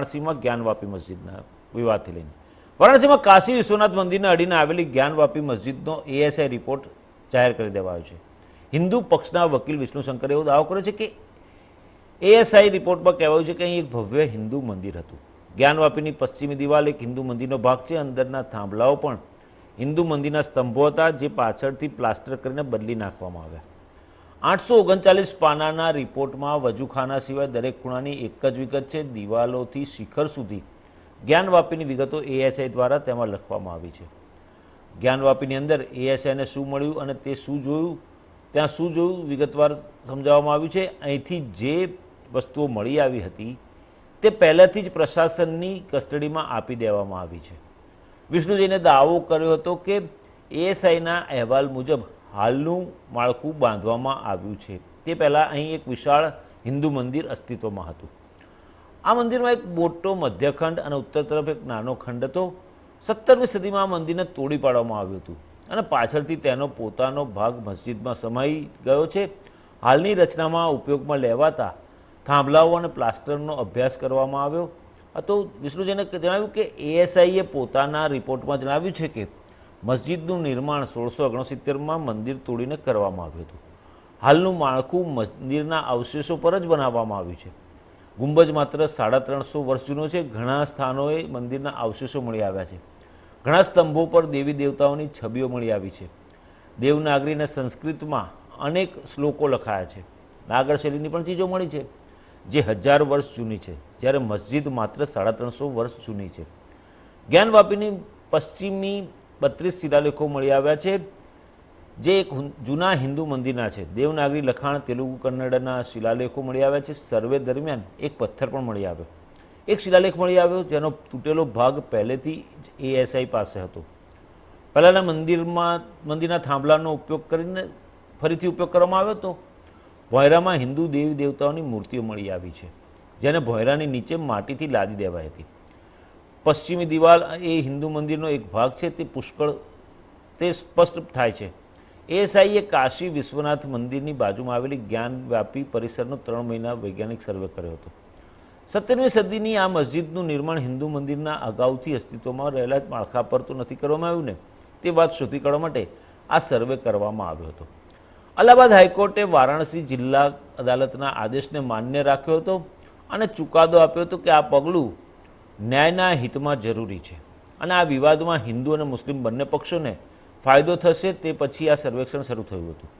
વારાણસીમાં જ્ઞાનવાપી મસ્જિદના વિવાદથી લઈને. વારાણસીમાં કાશી વિશ્વનાથ મંદિરને અડીને આવેલી જ્ઞાનવાપી મસ્જિદનો એએસઆઈ રિપોર્ટ જાહેર કરી દેવાયો છે. હિન્દુ પક્ષના વકીલ વિષ્ણુશંકરે એવો દાવો કર્યો છે કે એએસઆઈ રિપોર્ટમાં કહેવાયું છે કે અહીં એક ભવ્ય હિન્દુ મંદિર હતું. જ્ઞાનવાપીની પશ્ચિમી દિવાલ એક હિન્દુ મંદિરનો ભાગ છે. અંદરના થાંભલાઓ પણ હિન્દુ મંદિરના સ્તંભો હતા, જે પાછળથી પ્લાસ્ટર કરીને બદલી નાખવામાં આવ્યા. આઠસો ઓગણચાલીસ પાનાના રિપોર્ટમાં વજુખાના સિવાય દરેક ખૂણાની એક જ વિગત છે. દિવાલોથી શિખર સુધી જ્ઞાનવાપીની વિગતો એએસઆઈ દ્વારા તેમાં લખવામાં આવી છે. જ્ઞાનવાપીની અંદર એએસઆઈને શું મળ્યું અને તે શું જોયું? ત્યાં શું જોયું? વિગતવાર સમજાવવામાં આવ્યું છે. અહીંથી જે વસ્તુઓ મળી આવી હતી તે પહેલાંથી જ પ્રશાસનની કસ્ટડીમાં આપી દેવામાં આવી છે. વિષ્ણુજીને દાવો કર્યો હતો કે એએસઆઈના અહેવાલ મુજબ હાલનું માળખું બાંધવામાં આવ્યું છે. તે પહેલાં અહીં એક વિશાળ હિન્દુ મંદિર અસ્તિત્વમાં હતું. આ મંદિરમાં એક મોટો મધ્યખંડ અને ઉત્તર તરફ એક નાનો ખંડ હતો. સત્તરમી સદીમાં આ મંદિરને તોડી પાડવામાં આવ્યું હતું અને પાછળથી તેનો પોતાનો ભાગ મસ્જિદમાં સમાઈ ગયો છે. હાલની રચનામાં ઉપયોગમાં લેવાતા થાંભલાઓ અને પ્લાસ્ટરનો અભ્યાસ કરવામાં આવ્યો હતો. વિષ્ણુજીને જણાવ્યું કે એએસઆઈએ પોતાના રિપોર્ટમાં જણાવ્યું છે કે મસ્જિદનું નિર્માણ સોળસો ઓગણસિત્તેરમાં મંદિર તોડીને કરવામાં આવ્યું હતું. હાલનું માળખું મંદિરના અવશેષો પર જ બનાવવામાં આવ્યું છે. ગુંબજ માત્ર સાડા ત્રણસો વર્ષ જૂનો છે, ઘણા સ્થાનોએ મંદિરના અવશેષો મળી આવ્યા છે. ઘણા સ્તંભો પર દેવી દેવતાઓની છબીઓ મળી આવી છે. દેવનાગરીને સંસ્કૃતમાં અનેક શ્લોકો લખાયા છે. નાગર શૈલીની પણ ચીજો મળી છે, જે હજાર વર્ષ જૂની છે, જ્યારે મસ્જિદ માત્ર સાડા ત્રણસો વર્ષ જૂની છે. જ્ઞાનવાપીની પશ્ચિમી બત્રીસ શિલાલેખો મળી આવ્યા છે. જે એક જૂના હિન્દુ મંદિરના છે. દેવનાગરી, લખાણ, તેલુગુ, કન્નડના શિલાલેખો મળી આવ્યા છે. સર્વે દરમિયાન એક પથ્થર પણ મળી આવ્યો. એક શિલાલેખ મળી આવ્યો જેનો તૂટેલો ભાગ પહેલેથી જ એએસઆઈ પાસે હતો. પહેલાંના મંદિરમાં, મંદિરના થાંભલાનો ઉપયોગ કરીને ફરીથી ઉપયોગ કરવામાં આવ્યો હતો. ભોયરામાં હિન્દુ દેવી દેવતાઓની મૂર્તિઓ મળી આવી છે, જેને ભોયરાની નીચે માટીથી લાદી દેવાઈ હતી. પશ્ચિમી દિવાલ એ હિન્દુ મંદિરનો એક ભાગ છે, તે પુષ્કળ, તે સ્પષ્ટ થાય છે. એએસઆઈએ કાશી વિશ્વનાથ મંદિરની બાજુમાં આવેલી જ્ઞાનવ્યાપી પરિસરનો ત્રણ મહિના વૈજ્ઞાનિક સર્વે કર્યો હતો. સત્તરમી સદીની આ મસ્જિદનું નિર્માણ હિન્દુ મંદિરના અગાઉથી અસ્તિત્વમાં રહેલા માળખા પર તો નથી કરવામાં આવ્યું ને? તે વાત શોધી કાઢવા માટે આ સર્વે કરવામાં આવ્યો હતો. અલ્હાબાદ હાઈકોર્ટે વારાણસી જિલ્લા અદાલતના આદેશને માન્ય રાખ્યો હતો અને ચુકાદો આપ્યો હતો કે આ પગલું ન્યાયના હિતમાં જરૂરી છે. અને આ વિવાદમાં હિન્દુ અને મુસ્લિમ બંને પક્ષોને ફાયદો થશે તે પછી આ સર્વેક્ષણ શરૂ થયું હતું.